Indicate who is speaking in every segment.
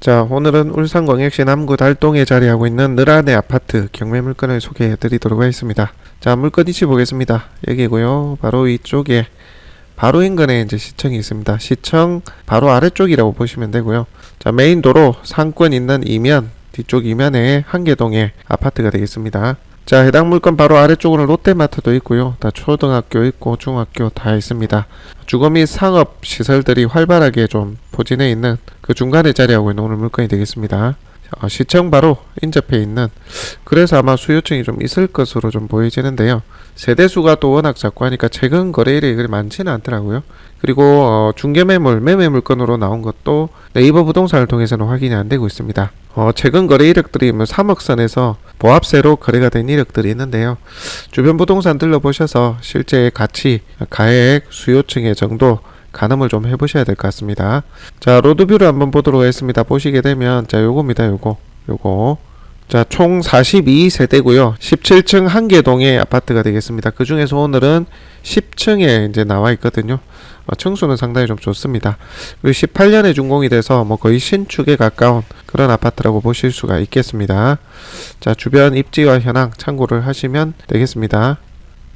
Speaker 1: 자, 오늘은 울산 광역시 남구 달동에 자리하고 있는 느라네 아파트 경매 물건을 소개해 드리도록 하겠습니다. 자, 물건 위치 보겠습니다. 여기고요. 바로 이쪽에 바로 인근에 이제 시청이 있습니다. 시청 바로 아래쪽이라고 보시면 되고요. 자, 메인 도로 상권 있는 이면 뒤쪽 이면에 한계동의 아파트가 되겠습니다. 자, 해당 물건 바로 아래쪽으로 롯데마트도 있고요. 다 초등학교 있고 중학교 다 있습니다. 주거 및 상업 시설들이 활발하게 좀 포진해 있는 그 중간에 자리하고 있는 오늘 물건이 되겠습니다. 어, 시청 바로 인접해 있는 그래서 아마 수요층이 좀 있을 것으로 좀 보여지는데요. 세대수가 또 워낙 작고 하니까 최근 거래일이 그리 많지는 않더라고요. 그리고 어, 중개매물, 매매 물건으로 나온 것도 네이버 부동산을 통해서는 확인이 안 되고 있습니다. 어, 최근 거래 이력들이 뭐 3억 선에서 보합세로 거래가 된 이력들이 있는데요. 주변 부동산 들러보셔서 실제 가치, 가액, 수요층의 정도 가늠을 좀 해보셔야 될 것 같습니다. 자, 로드뷰를 한번 보도록 하겠습니다. 보시게 되면, 자, 요겁니다, 요거. 요거. 자, 총 42세대고요. 17층 한 개동의 아파트가 되겠습니다. 그 중에서 오늘은 10층에 이제 나와 있거든요. 어, 층수는 상당히 좀 좋습니다. 그리고 18년에 준공이 돼서 뭐 거의 신축에 가까운 그런 아파트라고 보실 수가 있겠습니다. 자, 주변 입지와 현황 참고를 하시면 되겠습니다.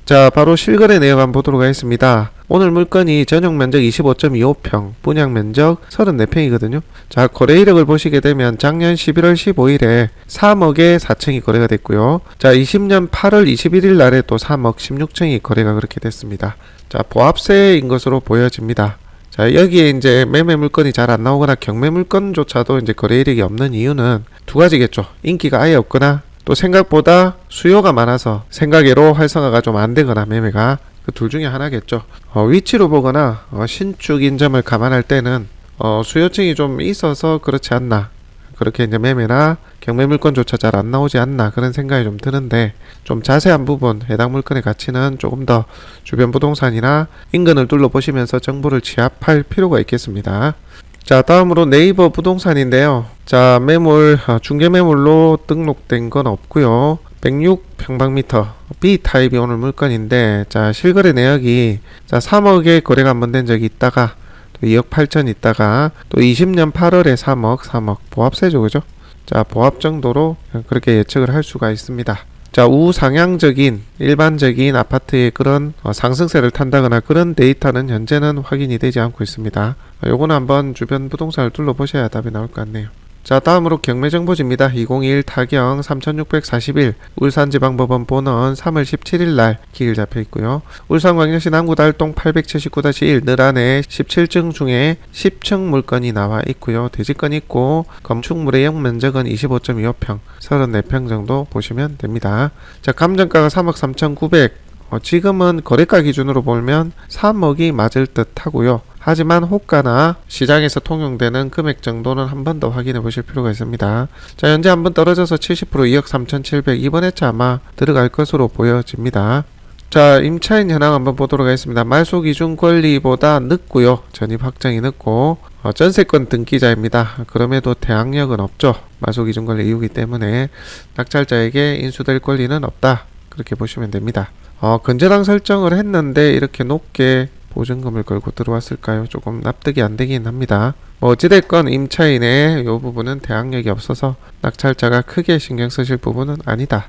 Speaker 1: 자, 바로 실거래 내용 한번 보도록 하겠습니다. 오늘 물건이 전용 면적 25.25평, 분양 면적 34평이거든요. 자, 거래 이력을 보시게 되면 작년 11월 15일에 3억에 4층이 거래가 됐고요. 자, 20년 8월 21일 날에 또 3억 16층이 거래가 그렇게 됐습니다. 자, 보합세인 것으로 보여집니다. 자, 여기에 이제 매매 물건이 잘 안 나오거나 경매 물건조차도 이제 거래 이력이 없는 이유는 두 가지겠죠. 인기가 아예 없거나 또 생각보다 수요가 많아서 생각외로 활성화가 좀 안 되거나 매매가 그 둘 중에 하나겠죠. 어, 위치로 보거나 어, 신축 인 점을 감안할 때는 어, 수요층이 좀 있어서 그렇지 않나. 그렇게 이제 매매나 경매 물건조차 잘 안 나오지 않나 그런 생각이 좀 드는데 좀 자세한 부분 해당 물건의 가치는 조금 더 주변 부동산이나 인근을 둘러보시면서 정보를 취합할 필요가 있겠습니다. 자 다음으로 네이버 부동산인데요 자 매물 어, 중개 매물로 등록된 건 없고요 106평방미터 B 타입이 오늘 물건인데 자 실거래 내역이 자 3억에 거래가 한 번 된 적이 있다가 또 2억 8천 있다가 또 20년 8월에 3억 3억 보합세죠 그죠 자 보합 정도로 그렇게 예측을 할 수가 있습니다 자 우상향적인 일반적인 아파트의 그런 어, 상승세를 탄다거나 그런 데이터는 현재는 확인이 되지 않고 있습니다. 어, 요거는 한번 주변 부동산을 둘러보셔야 답이 나올 것 같네요. 자 다음으로 경매정보지입니다. 2021 타경 3641 울산지방법원 본원 3월 17일 날 기일 잡혀 있고요. 울산광역시 남구달동 879-1 늘안에 17층 중에 10층 물건이 나와 있고요. 대지권 있고 건축물의 영 면적은 25.25평 34평 정도 보시면 됩니다. 자 감정가가 3억 3,900 어, 지금은 거래가 기준으로 보면 3억이 맞을 듯 하고요. 하지만 호가나 시장에서 통용되는 금액 정도는 한 번 더 확인해 보실 필요가 있습니다. 자, 현재 한 번 떨어져서 70% 2억 3,700 이번 해차 아마 들어갈 것으로 보여집니다. 자, 임차인 현황 한번 보도록 하겠습니다. 말소 기준 권리보다 늦고요. 전입 확정이 늦고 어, 전세권 등기자입니다. 그럼에도 대항력은 없죠. 말소 기준 권리 이후기 때문에 낙찰자에게 인수될 권리는 없다. 그렇게 보시면 됩니다. 어, 근저당 설정을 했는데 이렇게 높게 보증금을 걸고 들어왔을까요? 조금 납득이 안 되긴 합니다. 뭐 어찌됐건 임차인의 이 부분은 대항력이 없어서 낙찰자가 크게 신경 쓰실 부분은 아니다.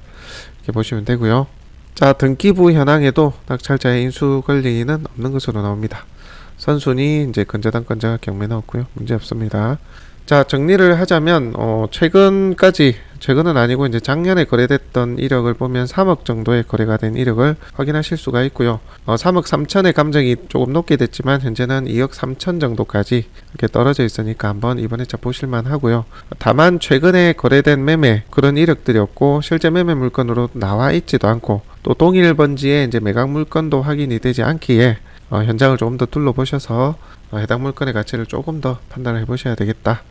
Speaker 1: 이렇게 보시면 되고요. 자 등기부 현황에도 낙찰자의 인수 권리는 없는 것으로 나옵니다. 선순위 이제 근저당권자가 경매 나왔고요. 문제 없습니다. 자 정리를 하자면 어, 최근까지 최근은 아니고 이제 작년에 거래됐던 이력을 보면 3억 정도의 거래가 된 이력을 확인하실 수가 있고요. 어, 3억 3천의 감정이 조금 높게 됐지만 현재는 2억 3천 정도까지 이렇게 떨어져 있으니까 한번 이번에 차 보실만 하고요. 다만 최근에 거래된 매매 그런 이력들이 없고 실제 매매 물건으로 나와 있지도 않고 또 동일 번지에 이제 매각 물건도 확인이 되지 않기에 어, 현장을 조금 더 둘러보셔서 어, 해당 물건의 가치를 조금 더 판단을 해보셔야 되겠다.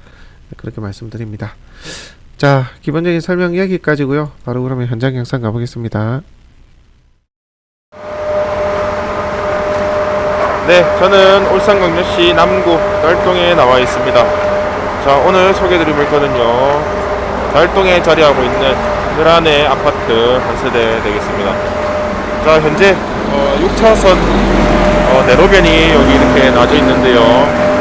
Speaker 1: 그렇게 말씀드립니다. 자, 기본적인 설명 여기까지고요. 바로 그러면 현장 영상 가보겠습니다.
Speaker 2: 네, 저는 울산광역시 남구 달동에 나와 있습니다. 자, 오늘 소개드릴 물건은요. 달동에 자리하고 있는 느란의 아파트 한 세대 되겠습니다. 자, 현재 어, 6차선 어, 내로변이 여기 이렇게 놔져 있는데요.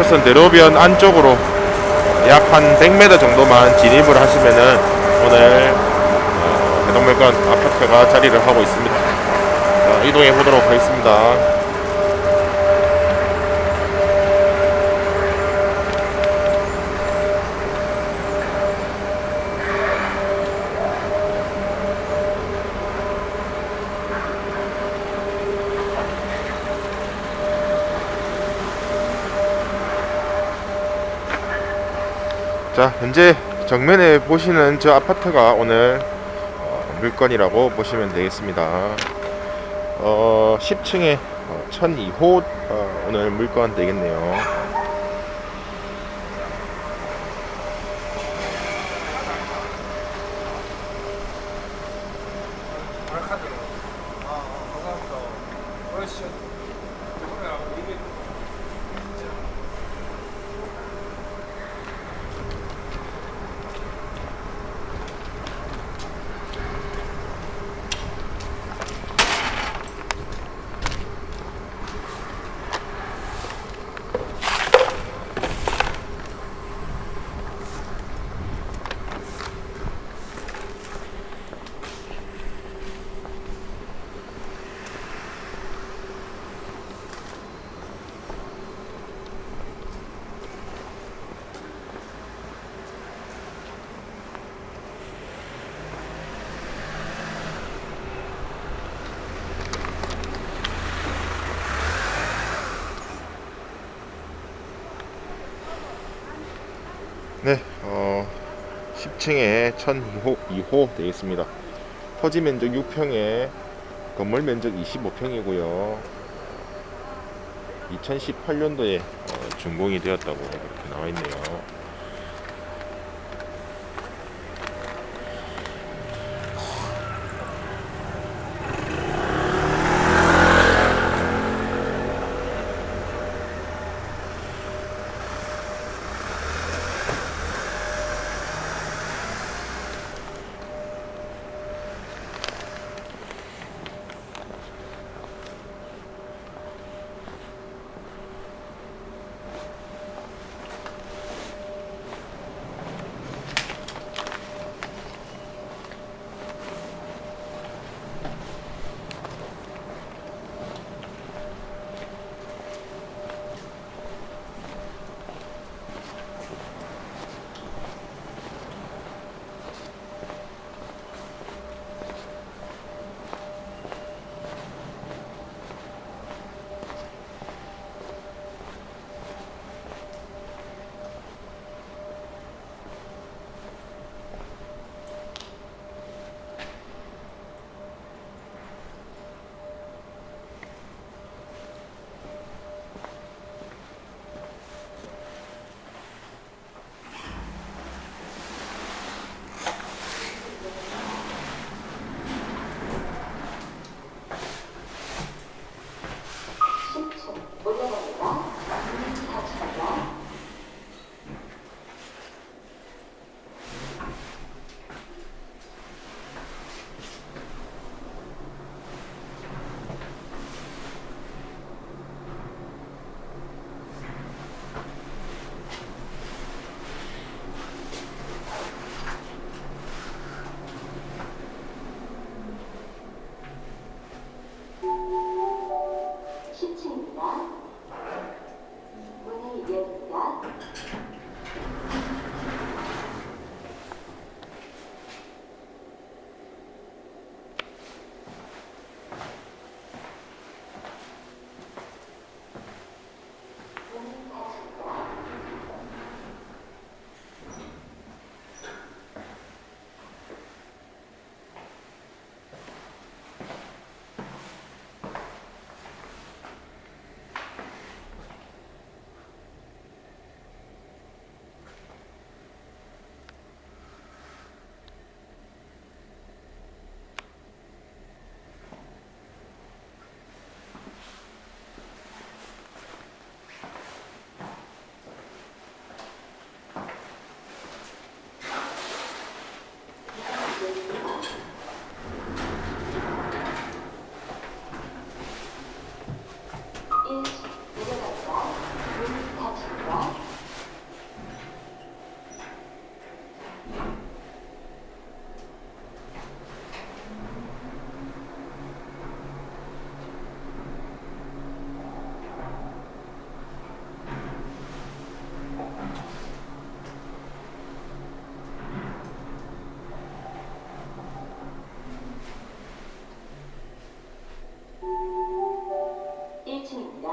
Speaker 2: 6차선 거쳐선 대로변 안쪽으로 약 한 100m 정도만 진입을 하시면은 오늘 어, 해동물건 아파트가 자리를 하고 있습니다. 자, 이동해 보도록 하겠습니다. 자, 현재 정면에 보시는 저 아파트가 오늘 어, 물건이라고 보시면 되겠습니다. 어, 10층에 1002호 어, 오늘 물건 되겠네요. 네, 어, 10층에 1002호 2호 되겠습니다. 토지 면적 6평에 건물 면적 25평이고요. 2018년도에 어, 준공이 되었다고 이렇게 나와 있네요.